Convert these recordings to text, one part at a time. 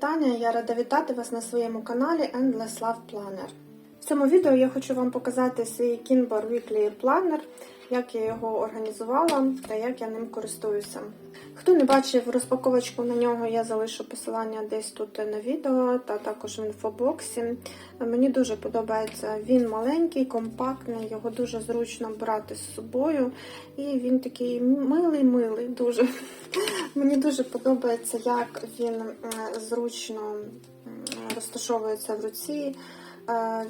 Таня. Я рада вітати вас на своєму каналі Endless Love Planner. В цьому відео я хочу вам показати свій Kinbar Weekly Planner, як я його організувала та як я ним користуюся. Хто не бачив розпаковочку на нього, я залишу посилання десь тут на відео та також в інфобоксі. Мені дуже подобається. Він маленький, компактний, його дуже зручно брати з собою. І він такий милий-милий, дуже. Мені дуже подобається, як він е, зручно розташовується в руці.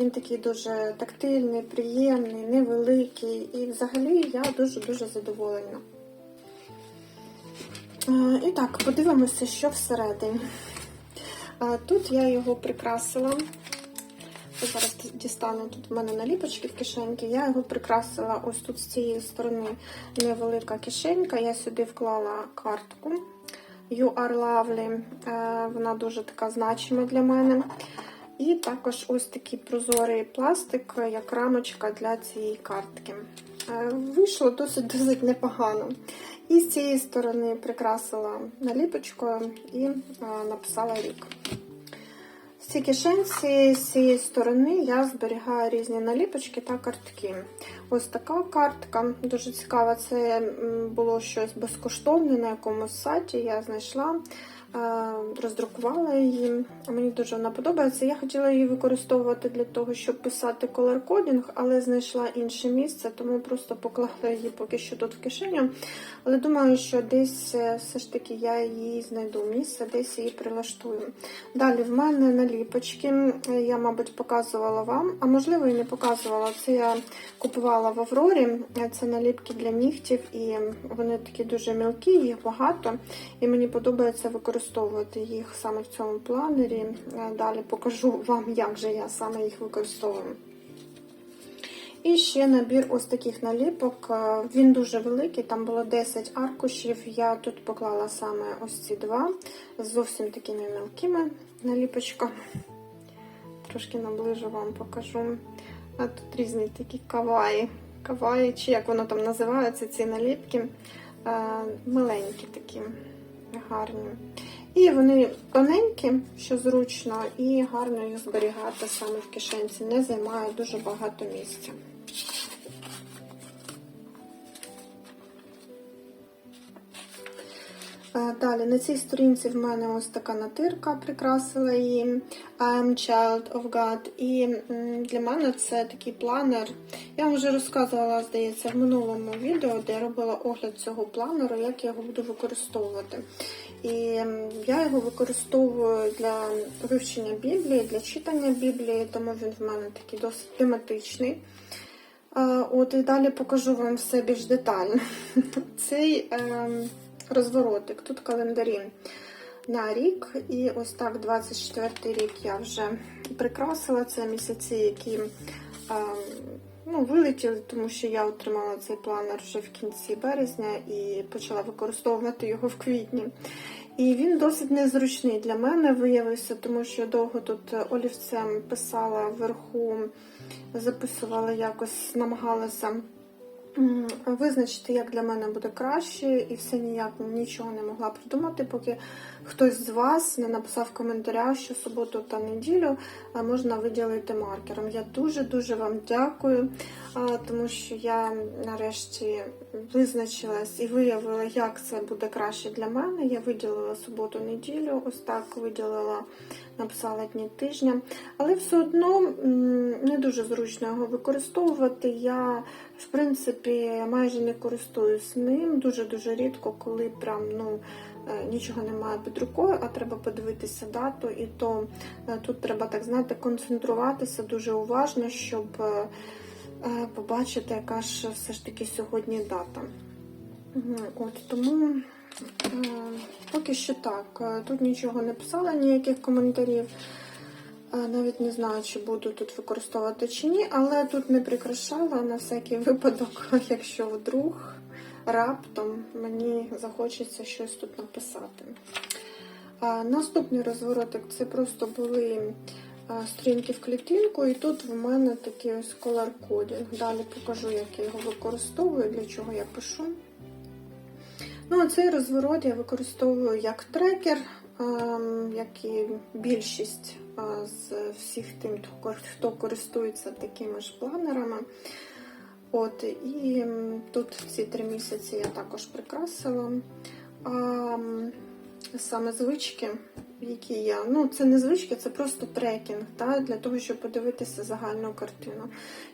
Він такий дуже тактильний, приємний, невеликий. І взагалі я дуже-дуже задоволена. І так, подивимося, що всередині. Тут я його прикрасила. Зараз дістану тут в мене наліпочки в кишеньки. Я його прикрасила ось тут з цієї сторони невелика кишенька. Я сюди вклала картку You are lovely. Е, Вона дуже така значима для мене. І також ось такий прозорий пластик, як рамочка для цієї картки. Е, Вийшло досить-досить непогано. І з цієї сторони прикрасила наліпочкою і е, написала рік. В цій кишенці з цієї сторони я зберігаю різні наліпочки та картки. Ось така картка, дуже цікава. Це було щось безкоштовне на якомусь сайті. Я знайшла, роздрукувала її. Мені дуже вона подобається. Я хотіла її використовувати для того, щоб писати колор-кодінг, але знайшла інше місце, тому просто поклала її поки що тут в кишеню. Але думаю, що десь е, все ж таки я її знайду місце, десь її прилаштую. Далі в мене наліпочки. Я, мабуть, показувала вам, а можливо і не показувала. Це я купувала в Аврорі. Це наліпки для нігтів, і вони такі дуже мілкі, їх багато. І мені подобається використовувати їх саме в цьому планері. Е, Далі покажу вам, як же я саме їх використовую. І ще набір ось таких наліпок. Е, Він дуже великий, там було 10 аркушів. Я тут поклала саме ось ці два з зовсім такими мілкими наліпочками. Трошки наближу вам покажу. А тут різні такі каваї. Каваї, чи як воно там називається, ці наліпки. Е, Миленькі такі, гарні. І вони тоненькі, що зручно, і гарно їх зберігати саме в кишенці. Не займає дуже багато місця. Е, Далі на цій сторінці в мене ось така натирка, прикрасила її I child of God. І для мене це такий планер. Я вам вже розказувала, здається, в минулому відео, де я робила огляд цього планеру, як я його буду використовувати. І я його використовую для вивчення Біблії, для читання Біблії, тому він в мене такий досить тематичний. От і далі покажу вам все більш детально. Цей ем, розворотик, тут календарі на рік, і ось так 24 рік я вже прикрасила. Це місяці, які ем, ну, вилетіли, тому що я отримала цей планер вже в кінці березня і почала використовувати його в квітні. І він досить незручний для мене виявився, тому що я довго тут олівцем писала вверху, записувала якось, намагалася визначити, як для мене буде краще, і все ніяк нічого не могла придумати, поки хтось з вас не написав в коментарях, що суботу та неділю можна виділити маркером. Я дуже-дуже вам дякую, тому що я нарешті визначилась і виявила, як це буде краще для мене. Я виділила суботу-неділю, ось так виділила, написала дні тижня, але все одно не дуже зручно його використовувати. Я, в принципі, майже не користуюсь ним дуже-дуже рідко, коли прям ну. е, Нічого немає під рукою, а треба подивитися дату, і то е, тут треба так знаєте, концентруватися дуже уважно, щоб е, побачити, яка ж все ж таки сьогодні дата. От тому поки що так. Е, Тут нічого не писала, ніяких коментарів. Е, Навіть не знаю, чи буду тут використовувати чи ні, але тут не прикрашала на всякий випадок, якщо вдруг раптом мені захочеться щось тут написати. Наступний розворотик це просто були а, сторінки в клітинку, і тут в мене такий ось coding. Далі покажу, як я його використовую, для чого я пишу. Ну, цей розворот я використовую як трекер. ем, як і більшість е, з всіх тим, хто користується такими ж планерами. От, і тут ці три місяці я також прикрасила. А, саме звички, які я. Ну, це не звички, це просто трекінг, та, для того, щоб подивитися загальну картину.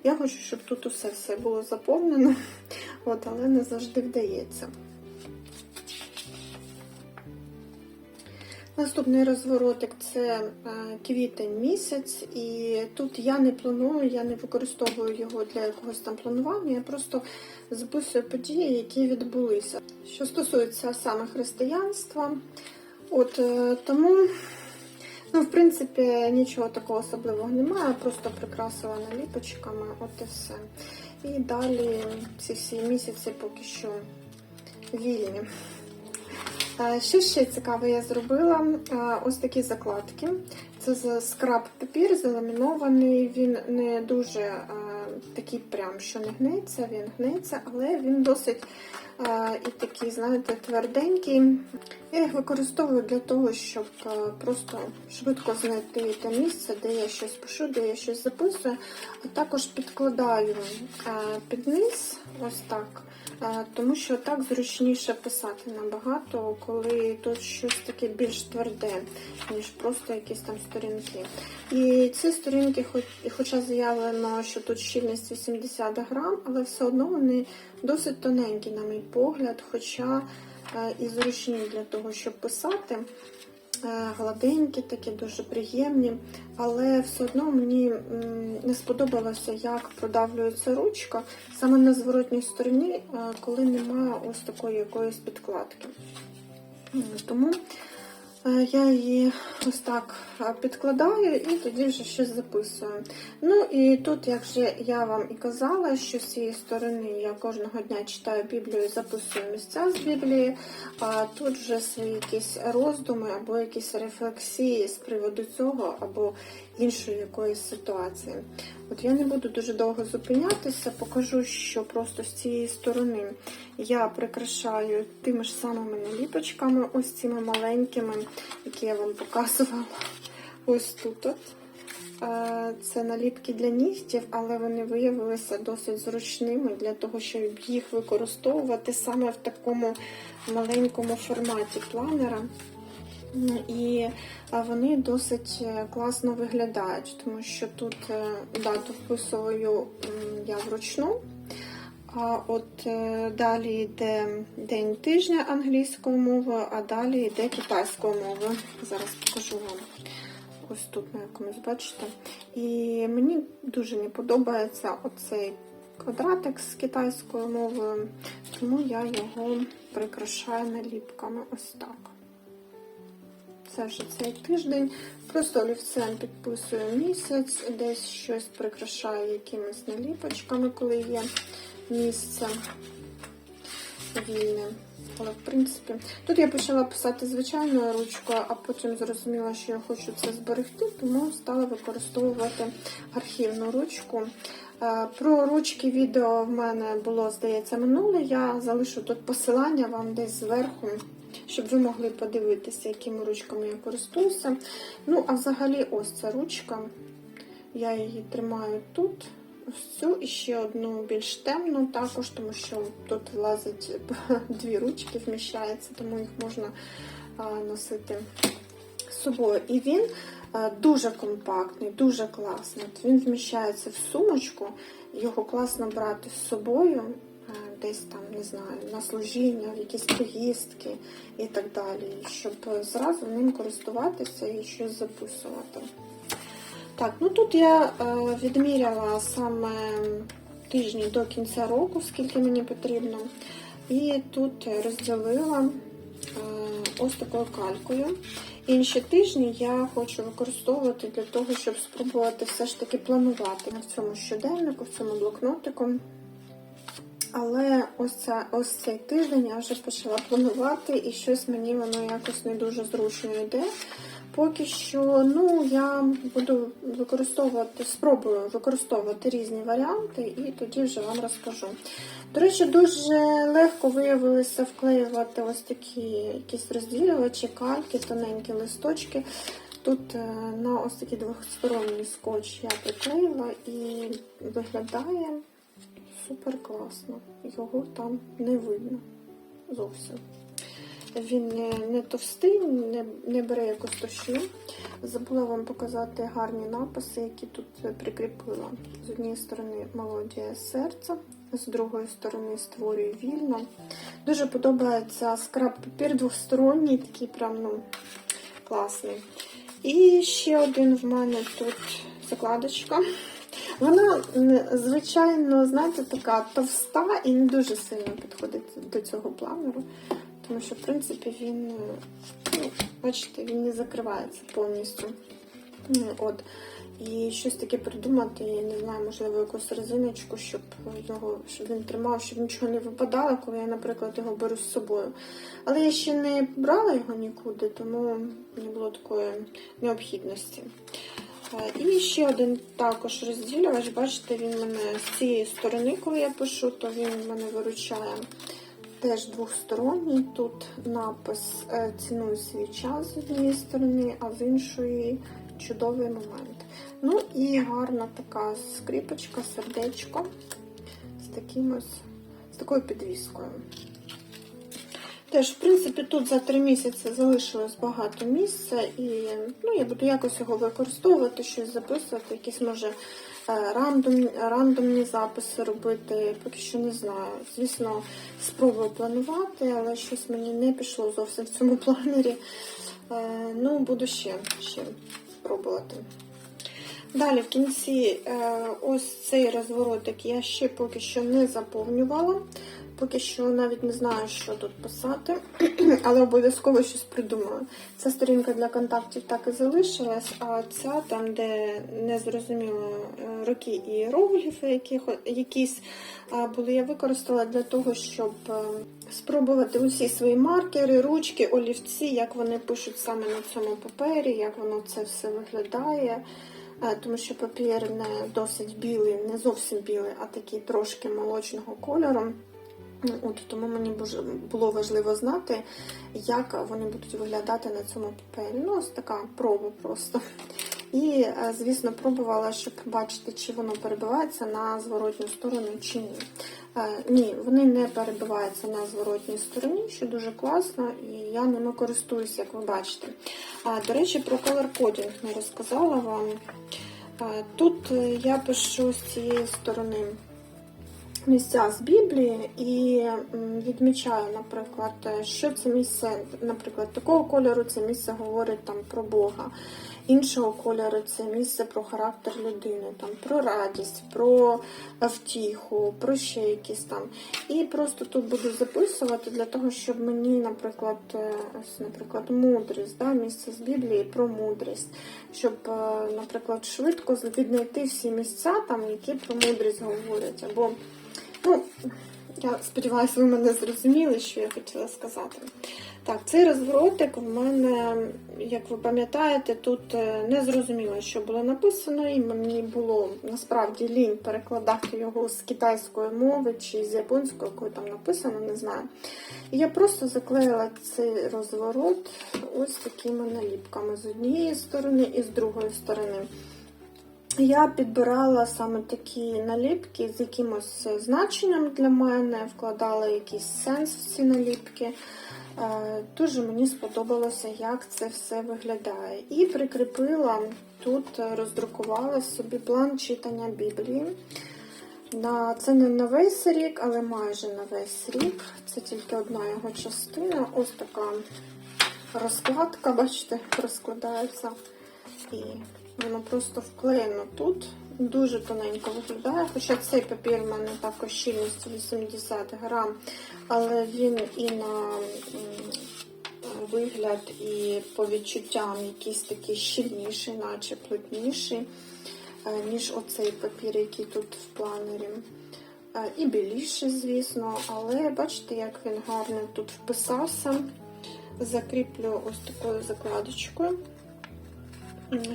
Я хочу, щоб тут усе все було заповнено, от, але не завжди вдається. Наступний розворотик це е, квітень місяць, і тут я не планую, я не використовую його для якогось там планування, я просто записую події, які відбулися. Що стосується саме християнства, от е, тому, ну, в принципі, нічого такого особливого немає, просто прикрасила наліпочками, от і все. І далі ці всі місяці поки що вільні. Е, Що ще цікаве я зробила? Е, Ось такі закладки. Це скраб папір заламінований. Він не дуже е, такий прям, що не гнеться, він гнеться, але він досить і такий, знаєте, тверденький. Я їх використовую для того, щоб просто швидко знайти те місце, де я щось пишу, де я щось записую, а також підкладаю під низ, ось так. Тому що так зручніше писати набагато, коли тут щось таке більш тверде, ніж просто якісь там сторінки. І ці сторінки, хоч, хоча заявлено, що тут щільність 80 грам, але все одно вони досить тоненькі, на мій погляд, хоча е, і зручні для того, щоб писати. Е, Гладенькі, такі дуже приємні, але все одно мені не сподобалося, як продавлюється ручка саме на зворотній стороні, е, коли немає ось такої якоїсь підкладки. Тому я її ось так е, підкладаю і тоді вже щось записую. Ну і тут, як вже я вам і казала, що з цієї сторони я кожного дня читаю Біблію записую місця з Біблії, а тут вже свої якісь роздуми або якісь рефлексії з приводу цього, або іншої якоїсь ситуації. От я не буду дуже довго зупинятися, покажу, що просто з цієї сторони я прикрашаю тими ж самими наліпочками, ось цими маленькими, які я вам показувала. Ось тут. от. Е, Це наліпки для нігтів, але вони виявилися досить зручними для того, щоб їх використовувати саме в такому маленькому форматі планера. М, І вони досить е, класно виглядають, тому що тут е, дату вписую я вручну. А от е, далі йде день тижня англійською мовою, а далі йде китайською мовою. Зараз покажу вам. Ось тут на якомусь бачите. І мені дуже не подобається оцей квадратик з китайською мовою, тому я його прикрашаю наліпками ось так. Це вже цей тиждень. Просто олівцем підписую місяць, десь щось прикрашаю якимись наліпочками, коли є місце вільне. Але в принципі, тут я почала писати звичайною ручкою, а потім зрозуміла, що я хочу це зберегти, тому стала використовувати архівну ручку. Е, Про ручки відео в мене було, здається, минуле. Я залишу тут посилання вам десь зверху, щоб ви могли подивитися, якими ручками я користуюся. Ну, а взагалі, ось ця ручка. Я її тримаю тут. Ось цю і ще одну більш темну також, тому що тут влазить дві ручки, вміщається, тому їх можна носити з собою. І він дуже компактний, дуже класний. Він вміщається в сумочку, його класно брати з собою. Десь там, не знаю, на служіння, в якісь поїздки і так далі, щоб зразу ним користуватися і щось записувати. Так, ну тут я е, відміряла саме тижні до кінця року, скільки мені потрібно. І тут розділила е, ось такою калькою. Інші тижні я хочу використовувати для того, щоб спробувати все ж таки планувати в цьому щоденнику, в цьому блокнотику. Але ось, ця, ось цей тиждень я вже почала планувати, і щось мені воно якось не дуже зручно йде. Поки що, ну, я буду використовувати, спробую використовувати різні варіанти і тоді вже вам розкажу. До речі, дуже легко виявилося вклеювати ось такі якісь розділювачі, кальки, тоненькі листочки. Тут е, на ось такий двосторонній скотч я приклеїла і виглядає супер класно. Його там не видно зовсім. Він не, не товстий, не, не бере якусь товщину. Забула вам показати гарні написи, які тут прикріпила. З однієї сторони мелодія серця, з другої сторони створюю вільно. Дуже подобається скраб папір двосторонній, такий прям ну, класний. І ще один в мене тут закладочка. Вона, звичайно, знаєте, така товста і не дуже сильно підходить до цього планеру. Тому що, в принципі, він, ну, бачите, він не закривається повністю. От. І щось таке придумати, я не знаю, можливо, якусь резиночку, щоб його, щоб він тримав, щоб нічого не випадало, коли я, наприклад, його беру з собою. Але я ще не брала його нікуди, тому не було такої необхідності. Е, І ще один також розділювач, бачите, він мене з цієї сторони, коли я пишу, то він мене виручає. Теж двосторонній. Тут напис е, Ціную свій час з однієї сторони, а з іншої чудовий момент. Ну і гарна така скріпочка, сердечко з таким ось, з такою підвіскою. Теж, в принципі, тут за три місяці залишилось багато місця, і ну, я буду якось його використовувати, щось записувати, якісь може е, рандом, рандомні записи робити, поки що не знаю. Звісно, спробую планувати, але щось мені не пішло зовсім в цьому планері. Е, Ну, буду ще, ще пробувати. Далі в кінці е, ось цей розворотик я ще поки що не заповнювала. Поки що навіть не знаю, що тут писати, але обов'язково щось придумаю. Ця сторінка для контактів так і залишилась, а ця там, де не зрозуміло е, роки і іерогліфи яких, якісь були, я використала для того, щоб е, спробувати усі свої маркери, ручки, олівці, як вони пишуть саме на цьому папері, як воно це все виглядає. Е, Тому що папір не досить білий, не зовсім білий, а такий трошки молочного кольору. Ну, От, тому мені було важливо знати, як вони будуть виглядати на цьому папері. Ну, ось така проба просто. І, е, звісно, пробувала, щоб бачити, чи воно перебивається на зворотню сторону чи ні. Е, Ні, вони не перебиваються на зворотній стороні, що дуже класно, і я ними користуюсь, як ви бачите. До речі, про coding не розказала вам. Е, Тут е, я пишу з цієї сторони місця з Біблії і відмічаю, наприклад, що це місце, наприклад, такого кольору це місце говорить там про Бога. Іншого кольору це місце про характер людини, там про радість, про втіху, про ще якісь там. І просто тут буду записувати для того, щоб мені, наприклад, ось, наприклад, мудрість, да, місце з Біблії про мудрість, щоб, е, наприклад, швидко віднайти всі місця, там, які про мудрість говорять. Або я сподіваюся, ви мене зрозуміли, що я хотіла сказати. Так, цей розворотик в мене, як ви пам'ятаєте, тут е, не зрозуміло, що було написано, і мені було насправді лінь перекладати його з китайської мови чи з японської, якою там написано, не знаю. І я просто заклеїла цей розворот ось такими наліпками з однієї сторони і з другої сторони. Я підбирала саме такі наліпки з якимось значенням для мене, вкладала якийсь сенс в ці наліпки. Е, Дуже мені сподобалося, як це все виглядає. І прикріпила тут, роздрукувала собі план читання Біблії. На, це не на весь рік, але майже на весь рік. Це тільки одна його частина. Ось така розкладка, бачите, розкладається. І воно просто вклеєно тут. Дуже тоненько виглядає. Хоча цей папір у мене також щільністю 80 грам, але він і на вигляд, і по відчуттям якийсь такий щільніший, наче плотніший, е, ніж оцей папір, який тут в планері. Е, І біліший, звісно, але бачите, як він гарно тут вписався. Закріплю ось такою закладочкою.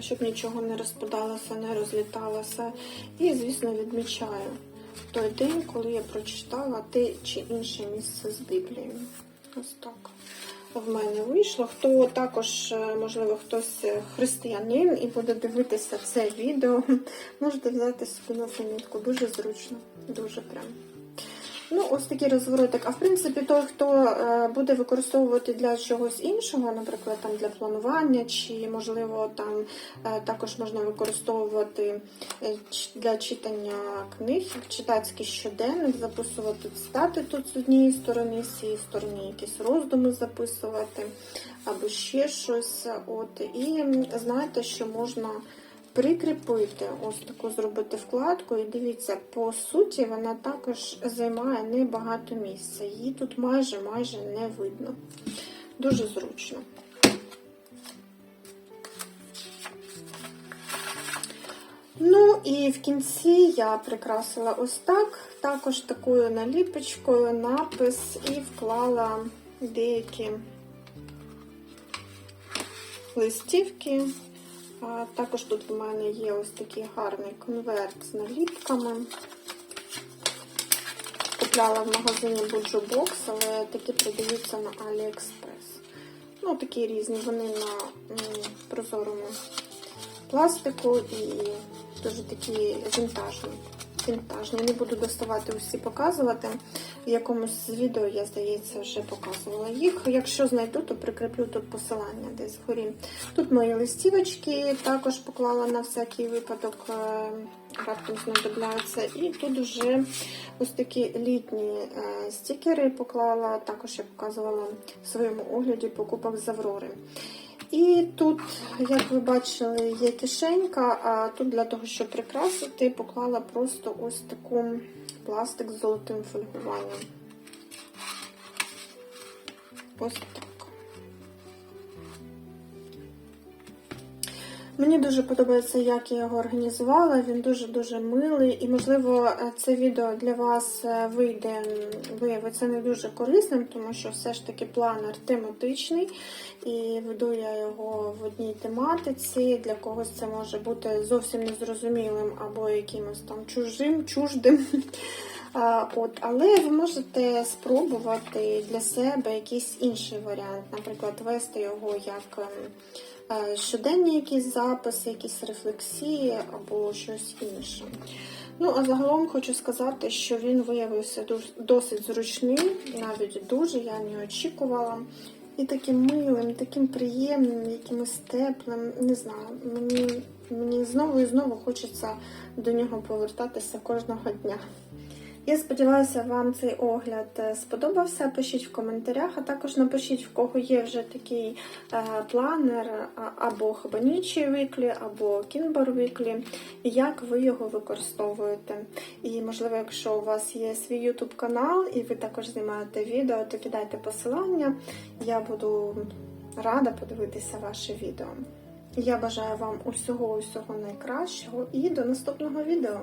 Щоб нічого не розпадалося, не розліталося. І, звісно, відмічаю той день, коли я прочитала те чи інше місце з Біблією. Ось так в мене вийшло. Хто також, е, можливо, хтось е, християнин і буде дивитися це відео, можете взяти собі на замітку. Дуже зручно, дуже прям. Ну, ось такий розворотик. А в принципі, той, хто е, буде використовувати для чогось іншого, наприклад, там для планування, чи, можливо, там е, також можна використовувати е, для читання книг, читацький щоденник, записувати цитати тут з однієї сторони, з цієї сторони якісь роздуми записувати, або ще щось. От. І знаєте, що можна прикріпити, ось таку зробити вкладку, і дивіться, по суті, вона також займає небагато місця. Її тут майже майже не видно. Дуже зручно. Ну і в кінці я прикрасила ось так, також такою наліпочкою напис і вклала деякі листівки. А також тут в мене є ось такий гарний конверт з наліпками. Купляла в магазині Bujo Box, але такі продаються на AliExpress. Ну, такі різні, вони на прозорому пластику і дуже такі вінтажні. Вінтажні. Не буду доставати усі показувати. В якомусь відео, я, здається, вже показувала їх. Якщо знайду, то прикріплю тут посилання десь вгорі. Тут мої листівочки також поклала на всякий випадок, е, раптом знадобляться. І тут вже ось такі літні е, стікери поклала, також я показувала в своєму огляді покупок з Аврори. І тут, як ви бачили, є кишенька, а тут для того, щоб прикрасити, поклала просто ось таку пластик з золотим фольгуванням. Ось так. Мені дуже подобається, як я його організувала. Він дуже-дуже милий. І, можливо, це відео для вас е, вийде, виявиться не дуже корисним, тому що все ж таки планер тематичний. І веду я його в одній тематиці. Для когось це може бути зовсім незрозумілим або якимось там чужим, чуждим. От, але ви можете спробувати для себе якийсь інший варіант, наприклад, вести його як ем, е, щоденні якісь записи, якісь рефлексії або щось інше. Ну, а загалом хочу сказати, що він виявився досить зручним, навіть дуже, я не очікувала. І таким милим, таким приємним, якимось теплим. Не знаю, мені, мені знову і знову хочеться до нього повертатися кожного дня. Я сподіваюся, вам цей огляд е, сподобався. Пишіть в коментарях, а також напишіть, в кого є вже такий е, планер або Хабанічі Віклі, або Кінбар Віклі, і як ви його використовуєте. І, можливо, якщо у вас є свій YouTube канал і ви також знімаєте відео, то кидайте посилання. Я буду рада подивитися ваше відео. Я бажаю вам усього усього найкращого і до наступного відео.